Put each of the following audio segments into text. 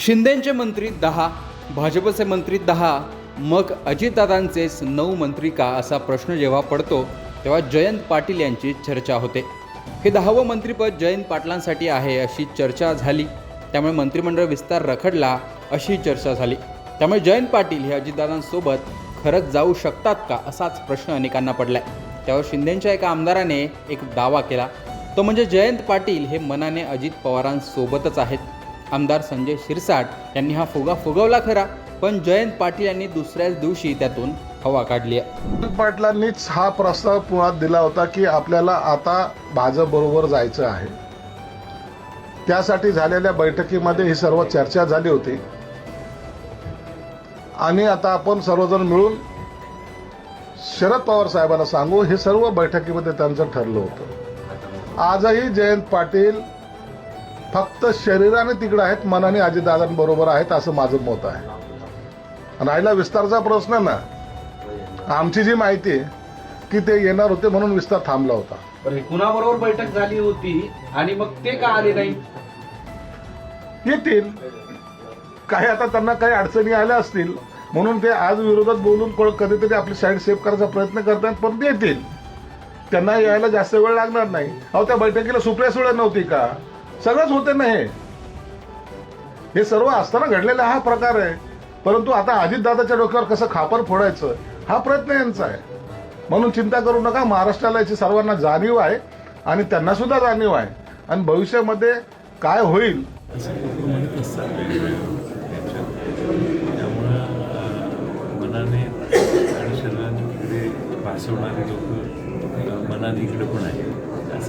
शिंदेचे मंत्री दहा भाजपचे मंत्री दहा मग अजितदादांचेच नऊ मंत्री का असा प्रश्न जेव्हा पडतो तेव्हा जयंत पाटील यांची चर्चा होते. हे दहावं मंत्रीपद जयंत पाटलांसाठी आहे अशी चर्चा झाली. त्यामुळे मंत्रिमंडळ विस्तार रखडला अशी चर्चा झाली. त्यामुळे जयंत पाटील हे अजितदादांसोबत खरंच जाऊ शकतात का असाच प्रश्न अनेकांना पडलाय. त्यावर शिंदेच्या एका आमदाराने एक दावा केला. तो म्हणजे जयंत पाटील हे मनाने अजित पवारांसोबतच आहेत. आमदार संजय शिरसाट यांनी हा फुगा फुगवला खरा. पण जयंत पाटील यांनी दुसऱ्याच दिवशी त्यातून हवा काढली. आहे पाटलांनीच हा प्रस्ताव पुण्यात दिला होता की आपल्याला आता भाजप बरोबर जायचं आहे. त्यासाठी झालेल्या बैठकीमध्ये ही सर्व चर्चा झाली होती. आणि आता आपण सर्वजण मिळून शरद पवार साहेबांना सांगू हे सर्व बैठकीमध्ये त्यांचं ठरलं होतं. आजही जयंत पाटील फक्त शरीराने तिकडे आहेत मनाने अजितदादांबरोबर आहेत असं माझं मत आहे. राहिला विस्तारचा प्रश्न ना. आमची जी माहिती आहे की ते येणार होते म्हणून विस्तार थांबला होता. बरं कुणाबरोबर बैठक झाली होती आणि मग ते का आले नाही? येतील. काही आता त्यांना काही अडचणी आल्या असतील म्हणून ते आज विरोधात बोलून कधीतरी आपली साईड सेव्ह करायचा प्रयत्न करतात पण येतील. त्यांना यायला जास्त वेळ लागणार नाही. अहो त्या बैठकीला सुप्रिया सुळे नव्हती का? सगळंच होते ना हे. हे सर्व असताना घडलेला हा प्रकार आहे. परंतु आता अजितदादाच्या डोक्यावर कसं खापर फोडायचं हा प्रयत्न यांचा आहे. म्हणून चिंता करू नका महाराष्ट्राला याची सर्वांना जाणीव आहे आणि त्यांना सुद्धा जाणीव आहे. आणि भविष्यामध्ये काय होईल? मनाने आणि शरीराने भासवणारे लोक मनाने इकडे पण आहे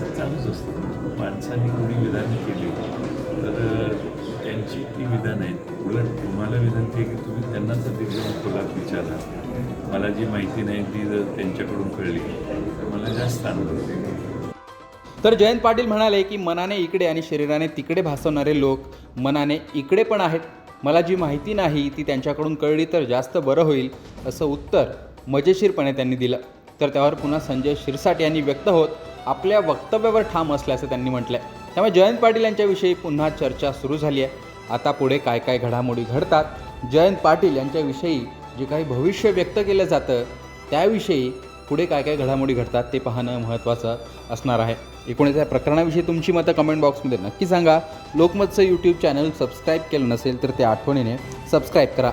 असं चालूच असतं. माणसाने कोणी विधानं केली तर त्यांची ती विधानं आहेत. उलट तुम्हाला विनंती आहे की तुम्ही त्यांना जर तिकडे खोलात विचारा. मला जी माहिती नाही ती जर त्यांच्याकडून कळली तर मला जास्त आनंद होईल तर जयंत पाटील म्हणाले की मनाने इकडे आणि शरीराने तिकडे भासवणारे लोक मनाने इकडे पण आहेत. मला जी माहिती नाही ती त्यांच्याकडून कळली तर जास्त बरं होईल असं उत्तर मजेशीरपणे त्यांनी दिलं. तर त्यावर पुन्हा संजय शिरसाट यांनी व्यक्त होत आपल्या वक्तव्यावर ठाम असल्याचं त्यांनी म्हटलं आहे त्यामुळे जयंत पाटील यांच्याविषयी पुन्हा चर्चा सुरू झाली आहे आता पुढे काय काय घडामोडी घडतात जयंत पाटील यांच्याविषयी जे काही भविष्य व्यक्त केलं जातं त्याविषयी पुढे काय काय घडामोडी घडतात ते पाहणं महत्त्वाचं असणार आहे. एकूणच या प्रकरणाविषयी तुमची मतं कमेंट बॉक्समध्ये नक्की सांगा. लोकमतचं यूट्यूब चॅनल सबस्क्राईब केलं नसेल तर ते आठवणीने सबस्क्राईब करा.